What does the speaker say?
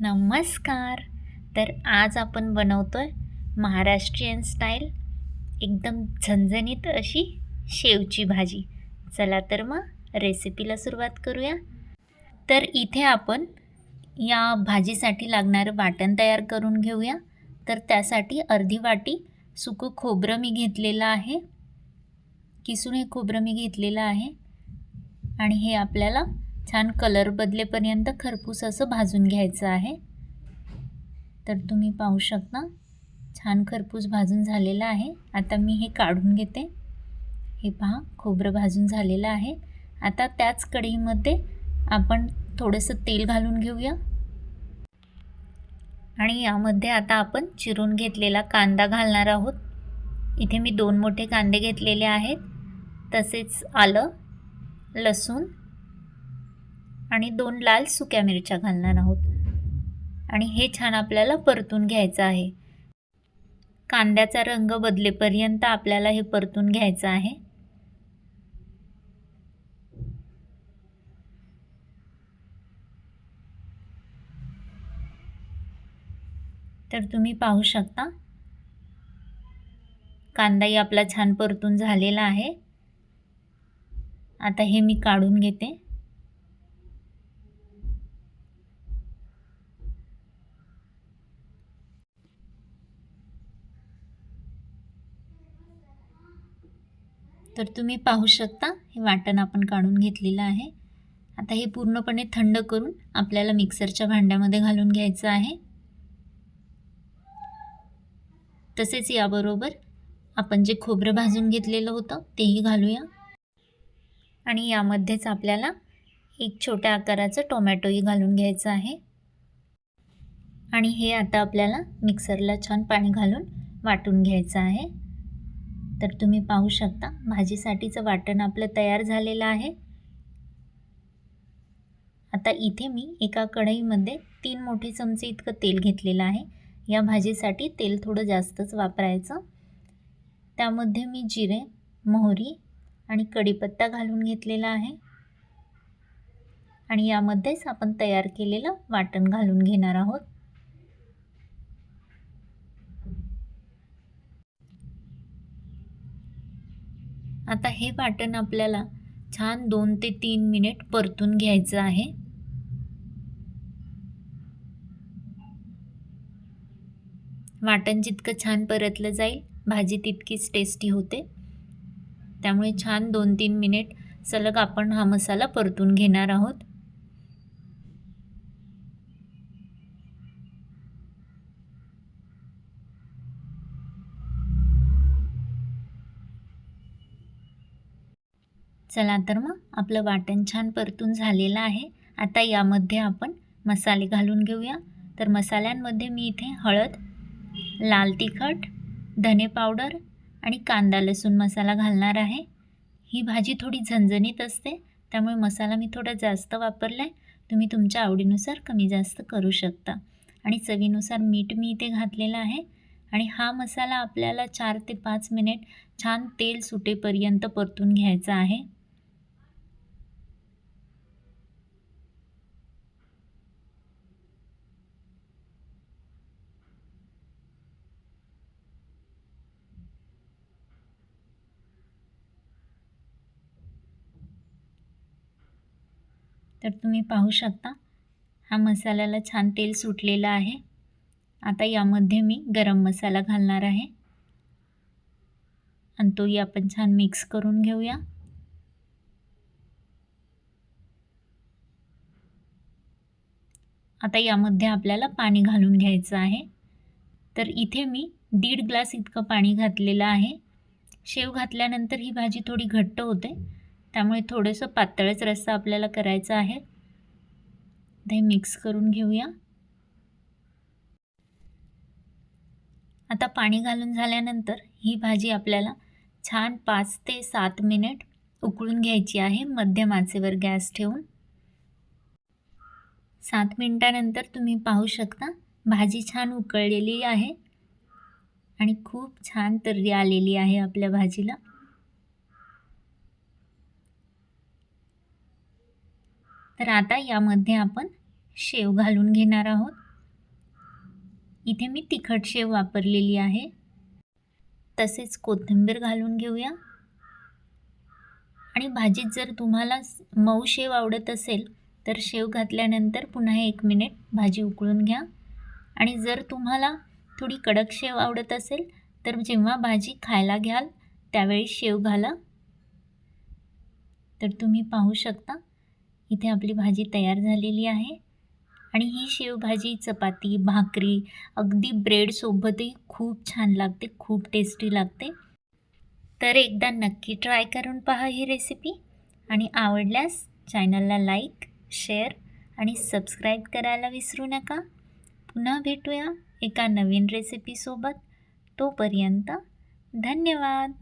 नमस्कार. तर आज आपण बनवतो आहे महाराष्ट्रीयन स्टाईल एकदम झणझणीत अशी शेवची भाजी. चला तर मग रेसिपीला सुरुवात करूया. तर इथे आपण या भाजीसाठी लागणारं वाटण तयार करून घेऊया. तर त्यासाठी अर्धी वाटी सुकं खोबरं मी घेतलेलं आहे. किसून हे खोबरं मी घेतलेलं आहे. आणि हे आपल्याला छान कलर बदलेपर्यंत खरपूस असं भाजून घ्यायचं आहे. तर तुम्ही पाहू शकता छान खरपूस भाजून झालेलं आहे. आता मी हे काढून घेते. हे पहा खोबरं भाजून झालेलं आहे. आता त्याच कढईमध्ये आपण थोडंसं तेल घालून घेऊया. आणि यामध्ये आता आपण चिरून घेतलेला कांदा घालणार आहोत. इथे मी दोन मोठे कांदे घेतलेले आहेत. तसेच आलं लसूण आणि दोन लाल सुक्या मिरच्या घालणार आहोत. आणि हे छान आपल्याला परतून घ्यायचं आहे. कांद्याचा रंग बदलेपर्यंत आपल्याला हे परतून घ्यायचं आहे. तर तुम्ही पाहू शकता. कांदाही आपला छान परतून झालेला आहे. आता हे मी काढून घेते. तर तुम्ही पाहू शकता हे वाटण आपण काढून घेतलेलं आहे. आता हे पूर्णपणे थंड करून आपल्याला मिक्सरच्या भांड्यामध्ये घालून घ्यायचं आहे. तसेच याबरोबर आपण जे खोबरं भाजून घेतलेलं होतं तेही घालूया. आणि यामध्येच आपल्याला एक छोट्या आकाराचं टोमॅटोही घालून घ्यायचं आहे. आणि हे आता आपल्याला मिक्सरला छान पाणी घालून वाटून घ्यायचं आहे. तर तुम्ही पाहू शकता भाजीसाठीचं वाटण आपलं तयार झालेलं आहे. आता इथे मी एका कढईमध्ये तीन मोठे चमचे इतकं तेल घेतलेलं आहे. या भाजीसाठी तेल थोडं जास्तच वापरायचं. त्यामध्ये मी जिरे मोहरी आणि कढीपत्ता घालून घेतलेला आहे. आणि यामध्येच आपण तयार केलेलं वाटण घालून घेणार आहोत. आता हे वाटण आपल्याला छान दोन ते तीन मिनिट परतून घ्यायचं आहे. वाटण जितकं छान परतलं जाईल भाजी तितकीच टेस्टी होते. त्यामुळे छान दोन तीन मिनिट सलग आपण हा मसाला परतून घेणार आहोत. चला तर मग आपलं वाटण छान परतून झालेलं आहे. आता यामध्ये आपण मसाले घालून घेऊया. तर मसाल्यांमध्ये मी इथे हळद लाल तिखट धने पावडर आणि कांदा लसूण मसाला घालणार आहे. ही भाजी थोडी झणझणीत असते त्यामुळे मसाला मी थोडा जास्त वापरला आहे तुम्ही तुमच्या आवडीनुसार कमी जास्त करू शकता. आणि चवीनुसार मीठ मी इथे घातलेलं आहे. आणि हा मसाला आपल्याला चार ते पाच मिनिट छान तेल सुटेपर्यंत परतून घ्यायचा आहे. तर तुम्ही पाहू शकता. हा मसाल्याला छान तेल सुटलेलं आहे. आता यामध्ये मी गरम मसाला घालणार आहे. आणि तोही आपण छान मिक्स करून घेऊया. आता यामध्ये आपल्याला पाणी घालून घ्यायचं आहे. तर इथे मी दीड ग्लास इतकं पाणी घातलेलं आहे. शेव घातल्यानंतर ही भाजी थोडी घट्ट होते. त्यामुळे थोडंसं पातळच रस्सा आपल्याला करायचा आहे. ते मिक्स करून घेऊया. आता पाणी घालून झाल्यानंतर ही भाजी आपल्याला छान पाच ते सात मिनिट उकळून घ्यायची आहे मध्यम आचेवर गॅस ठेवून. सात मिनटानंतर तुम्ही पाहू शकता भाजी छान उकळलेली आहे आणि खूप छान तर्री आलेली आहे आपल्या भाजीला. तर आता यामध्ये आपण शेव घालून घेणार आहोत. इथे मी तिखट शेव वापरलेली आहे. तसेच कोथिंबीर घालून घेऊया. आणि भाजीत जर तुम्हाला मऊ शेव आवडत असेल तर शेव घातल्यानंतर पुन्हा एक मिनिट भाजी उकळून घ्या. आणि जर तुम्हाला थोडी कडक शेव आवडत असेल तर जेव्हा भाजी खायला घ्याल त्यावेळी शेव घाला. तर तुम्ही पाहू शकता. इथे आपली भाजी तयार झालेली आहे. आणि ही शेवभाजी चपाती भाकरी अगदी ब्रेडसोबतही खूप छान लागते खूप टेस्टी लागते. तर एकदा नक्की ट्राय करून पहा ही रेसिपी आणि आवडल्यास चॅनलला लाईक शेअर आणि सबस्क्राईब करायला विसरू नका. पुन्हा भेटूया एका नवीन रेसिपीसोबत तोपर्यंत धन्यवाद!